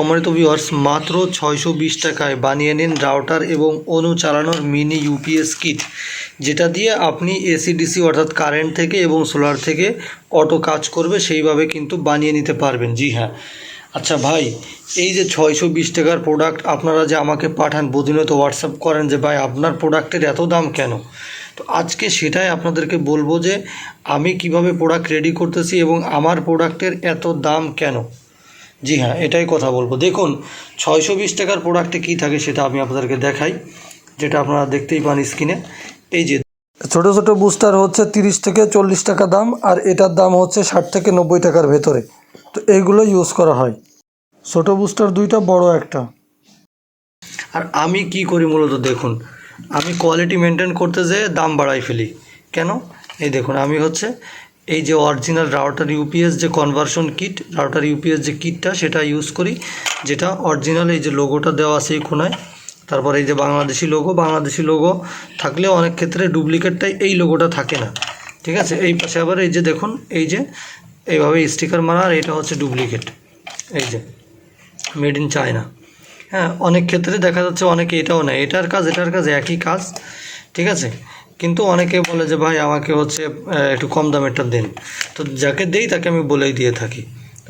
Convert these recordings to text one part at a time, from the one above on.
সম্মানিত ভিউয়ার্স মাত্র ছয়শো বিশ টাকায় বানিয়ে নিন রাউটার এবং অনু চালানোর মিনি ইউপিএস কিট যেটা দিয়ে আপনি এসি ডিসি অর্থাৎ কারেন্ট থেকে এবং সোলার থেকে অটো কাজ করবে, সেইভাবে কিন্তু বানিয়ে নিতে পারবেন। জি হ্যাঁ। আচ্ছা ভাই, এই যে ছয়শো বিশ টাকার প্রোডাক্ট আপনারা যে আমাকে পাঠান প্রতিনিয়ত হোয়াটসঅ্যাপ করেন যে, ভাই, আপনার প্রোডাক্টের এত দাম কেন? তো আজকে সেটাই আপনাদেরকে বলব যে, আমি কীভাবে প্রোডাক্ট রেডি করতেছি এবং আমার প্রোডাক্টের এত দাম কেন? জি হ্যাঁ এটাই কথা বলব। দেখুন, ছয়শো বিশ টাকার প্রোডাক্টে কী থাকে সেটা আমি আপনাদেরকে দেখাই, যেটা আপনারা দেখতেই পান স্ক্রিনে এই যে ছোট ছোট বুস্টার হচ্ছে তিরিশ থেকে চল্লিশ টাকা দাম, আর এটার দাম হচ্ছে ষাট থেকে নব্বই টাকার ভেতরে। তো এইগুলো ইউজ করা হয়। ছোট বুস্টার দুইটা, বড় একটা। আর আমি কি করি মূলত দেখুন, আমি কোয়ালিটি মেনটেন করতে যেয়ে দাম বাড়াই ফেলি। কেন? এই দেখুন, আমি হচ্ছে এই যে অরিজিনাল রাউটার ইউপিএস যে কনভার্সন কিট রাউটার ইউপিএস যে কিটটা সেটা ইউজ করি। যেটা অরিজিনাল এই যে লোগোটা দেওয়া আছে এই কোনায় তারপর এই যে বাংলাদেশি লোগো বাংলাদেশি লোগো থাকলে অনেক ক্ষেত্রে ডুপ্লিকেটটাই এই লোগোটা থাকে না। ঠিক আছে? এই পাশে আবার এই যে দেখুন, এই যে এইভাবে স্টিকার মারা, আর এটা হচ্ছে ডুপ্লিকেট এই যে মেড ইন চায়না হ্যাঁ অনেক ক্ষেত্রে দেখা যাচ্ছে অনেকে এটাও নেয়। এটার কাজ এটার কাজ একই কাজ। ঠিক আছে? কিন্তু অনেকে বলে যে, ভাই, আমাকে হচ্ছে একটু কম দামেরটা দেন। তো যাকে দেই, তাকে আমি বলেই দিয়ে থাকি।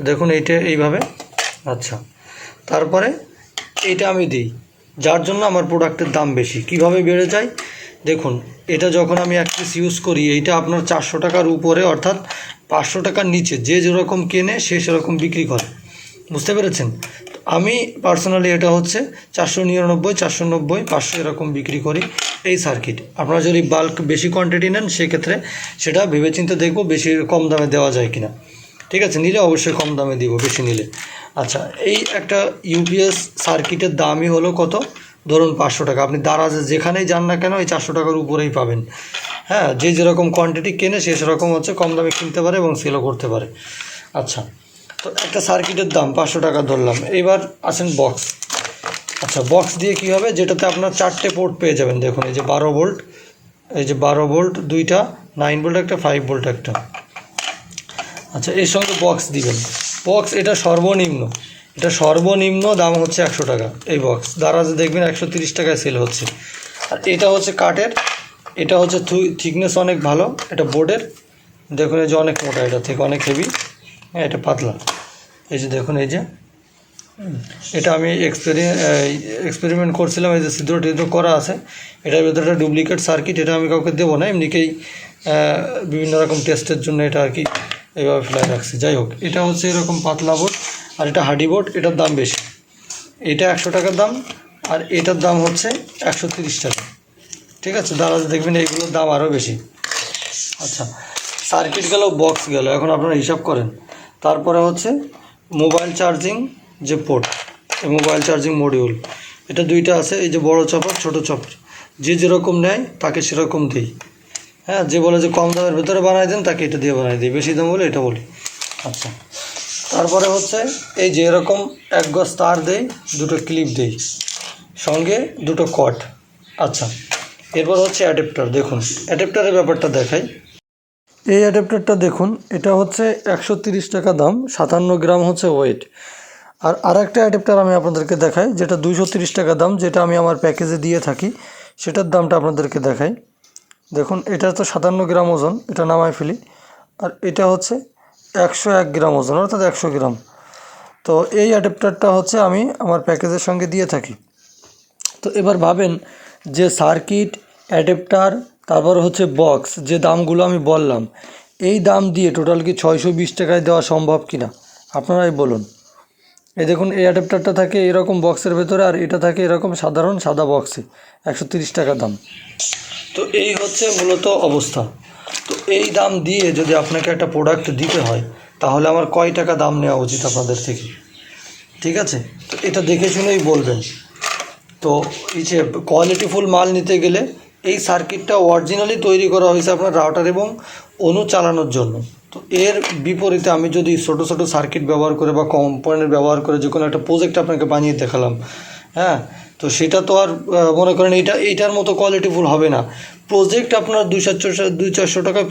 দেখুন, এইটা এইভাবে। আচ্ছা। তারপরে এইটা আমি দিই। যার জন্য আমার প্রোডাক্টের দাম বেশি। কীভাবে বেড়ে যায়? দেখুন, এটা যখন আমি এক পিস ইউজ করি, এইটা আপনার চারশো টাকার উপরে, অর্থাৎ পাঁচশো টাকার নিচে, যে যেরকম কেনে, সে সেরকম বিক্রি করে। বুঝতে পেরেছেন? আমি পার্সোনালি এটা হচ্ছে চারশো নিরানব্বই, চারশো নব্বই, পাঁচশো এরকম বিক্রি করি এই সার্কিট আপনারা যদি বাল্ক বেশি কোয়ান্টিটি নেন, সেক্ষেত্রে সেটা ভেবেচিন্তে দেখব বেশি কম দামে দেওয়া যায় কিনা। ঠিক আছে? নিলে অবশ্যই কম দামে দিব, বেশি নিলে। আচ্ছা এই একটা ইউপিএস সার্কিটের দামই হলো কত? ধরুন পাঁচশো টাকা। আপনি দারাজে যেখানেই যান না কেন, এই চারশো টাকার উপরেই পাবেন। হ্যাঁ যে যেরকম কোয়ান্টিটি কেনে, সে সেরকম হচ্ছে কম দামে কিনতে পারে এবং সেলও করতে পারে। আচ্ছা তো একটা সার্কিটের দাম, পাঁচশো টাকা ধরলাম। এবার আছেন বক্স আচ্ছা বক্স দিয়ে কী হবে? যেটাতে আপনার চারটে পোর্ট পেয়ে যাবেন। দেখুন, এই যে বারো ভোল্ট এই যে বারো ভোল্ট দুইটা নাইন ভোল্ট একটা ফাইভ ভোল্ট একটা। আচ্ছা এর সঙ্গে বক্স দিবেন। বক্স এটা সর্বনিম্ন। এটা সর্বনিম্ন দাম হচ্ছে একশো টাকা, এই বক্স দারাজে দেখবেন একশো তিরিশ টাকায় সেল হচ্ছে। আর এটা হচ্ছে কাঠের। এটা হচ্ছে থিকনেস অনেক ভালো, এটা বোর্ডের দেখুন, এই যে অনেক মোটা, এটা থেকে অনেক হেভি হ্যাঁ এটা পাতলা। এই যে দেখুন, এই যে। এটা আমি এক্সপেরি এক্সপেরিমেন্ট করছিলাম, এই যে ছিদ্র টিদ্র করা আছে। এটার ভেতরে একটা ডুপ্লিকেট সার্কিট এটা আমি কাউকে দেবো না, এমনিকেই বিভিন্ন রকম টেস্টের জন্য এটা আর কি এইভাবে ফেলাই রাখছি। যাই হোক, এটা হচ্ছে এরকম পাতলা বোর্ড, আর এটা হাডি বোর্ড, এটার দাম বেশি। এটা একশো টাকার দাম, আর এটার দাম হচ্ছে একশো তিরিশ টাকা। ঠিক আছে? দাঁড়া, দেখবেন এইগুলোর দাম আরও বেশি। আচ্ছা সার্কিট গেল বক্স গেল। এখন আপনারা হিসাব করেন। তারপরে হচ্ছে মোবাইল চার্জিং যে পোর্ট মোবাইল চার্জিং মডিউল, এটা দুইটা আছে, এই যে বড় চপার, ছোট চপার। যে যেরকম নেয়, তাকে সেরকম দিই। হ্যাঁ যে বলে যে কম দামের ভেতরে বানাই দেন, তাকে এটা দিয়ে বানাই দিই। বেশি দাম বলে এটা বলি। আচ্ছা। তারপরে হচ্ছে, এই যে এরকম এক গজ তার দেই, দুটো ক্লিপ দেই। সঙ্গে দুটো কট। আচ্ছা। এরপর হচ্ছে অ্যাডাপ্টার, দেখুন। অ্যাডাপ্টারের ব্যাপারটা দেখাই। এই অ্যাডাপ্টারটা দেখুন, এটা হচ্ছে একশো টাকা দাম, সাতান্ন গ্রাম হচ্ছে ওয়েট আর আরেকটা অ্যাডাপ্টার আমি আপনাদেরকে দেখাই, যেটা দুইশো টাকা দাম, যেটা আমি আমার প্যাকেজে দিয়ে থাকি, সেটার দামটা আপনাদেরকে দেখাই। দেখুন, এটা তো সাতান্ন গ্রাম ওজন, এটা নামাই ফেলি। আর এটা হচ্ছে একশো এক গ্রাম ওজন, অর্থাৎ একশো গ্রাম। তো এই অ্যাডাপ্টারটা হচ্ছে আমি আমার প্যাকেজের সঙ্গে দিয়ে থাকি। তো এবার ভাবেন যে সার্কিট, অ্যাডাপ্টার তারপর হচ্ছে বক্স যে দামগুলো আমি বললাম, এই দাম দিয়ে টোটাল কি ছয়শো বিশ টাকায় দেওয়া সম্ভব কি না আপনারাই বলুন। এই দেখুন, এই অ্যাডাপ্টারটা থাকে এরকম বক্সের ভেতরে আর এটা থাকে এরকম সাধারণ সাদা বক্সে একশো তিরিশ টাকা দাম। তো এই হচ্ছে মূলত অবস্থা। তো এই দাম দিয়ে যদি আপনাকে একটা প্রোডাক্ট দিতে হয়, তাহলে আমার কয় টাকা দাম নেওয়া উচিত আপনাদের থেকে? ঠিক আছে? তো এটা দেখে শুনেই বলবেন। তো এই যে কোয়ালিটিফুল মাল নিতে গেলে এই সার্কিটটা অরিজিনালি তৈরি করা হয়েছে আপনার রাউটার এবং অনু চালানোর জন্য। তো এর বিপরীতে আমি যদি ছোটো ছোটো সার্কিট ব্যবহার করে বা কম্পোনেন্ট ব্যবহার করে যে কোনো একটা প্রজেক্ট আপনাকে বানিয়ে দেখালাম হ্যাঁ? তো সেটা তো আর মনে করেন এইটা এইটার মতো কোয়ালিটিফুল হবে না। প্রজেক্ট আপনার দুই চারশো দুই চারশো টাকায়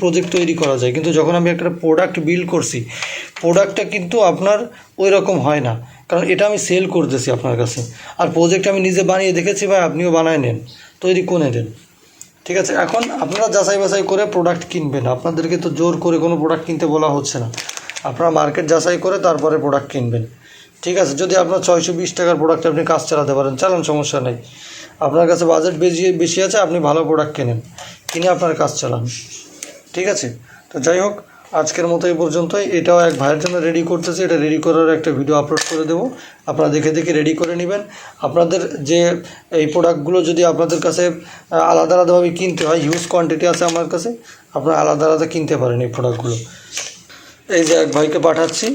প্রজেক্ট তৈরি করা যায়। কিন্তু যখন আমি একটা প্রোডাক্ট বিল্ড করছি প্রোডাক্টটা কিন্তু আপনার ওই রকম হয় না। কারণ এটা আমি সেল করতেছি আপনার কাছে। আর প্রজেক্ট আমি নিজে বানিয়ে দেখেছি ভাই, আপনিও বানায় নেন। তৈরি করে দেন ঠিক আছে? এখন আপনারা যাচাই বাছাই করে প্রোডাক্ট কিনবেন। আপনাদেরকে তো জোর করে কোনো প্রোডাক্ট কিনতে বলা হচ্ছে না। আপনারা মার্কেট যাচাই করে তারপরে প্রোডাক্ট কিনবেন। ঠিক আছে? যদি আপনার ছয়শো বিশ টাকার প্রোডাক্ট আপনি কাজ চালাতে পারেন, চালান, সমস্যা নেই। আপনার কাছে বাজেট বেশি বেশি আছে, আপনি ভালো প্রোডাক্ট কেনেন। কিনে আপনার কাজ চালান। ঠিক আছে? তো যাই হোক আজকের মতো এই পর্যন্তই। এটাও এক ভাইয়ের জন্য রেডি করতেছে। এটা রেডি করার একটা ভিডিও আপলোড করে দেবো। আপনারা দেখে দেখে রেডি করে নেবেন। আপনাদের যে এই প্রোডাক্টগুলো যদি আপনাদের কাছে আলাদা আলাদাভাবে কিনতে হয় হিউজ কোয়ান্টিটি আছে আমার কাছে, আপনারা আলাদা আলাদা কিনতে পারেন এই প্রোডাক্টগুলো এই যে এক ভাইকে পাঠাচ্ছি।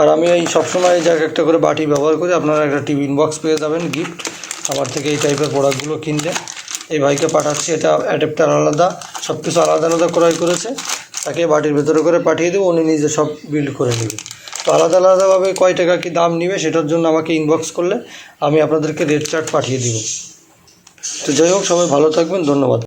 আর আমি এই সবসময় জায়গায় একটা করে বাটি ব্যবহার করি, আপনারা একটা টিফিন বক্স পেয়ে যাবেন গিফট আমার থেকে এই টাইপের প্রোডাক্টগুলো কিনলে। এই ভাইকে পাঠাচ্ছি। এটা অ্যাডাপ্টার আলাদা সব কিছু আলাদা আলাদা ক্রয় করেছে। তাকে বাটির ভেতরে করে পাঠিয়ে দেবো, উনি নিজে সব বিল্ড করে নেবে। তো আলাদা আলাদাভাবে কয় টাকা কি দাম নিবে সেটার জন্য আমাকে ইনবক্স করলে আমি আপনাদেরকে রেট চার্ট পাঠিয়ে দিব। তো যাই হোক, সবাই ভালো থাকবেন, ধন্যবাদ।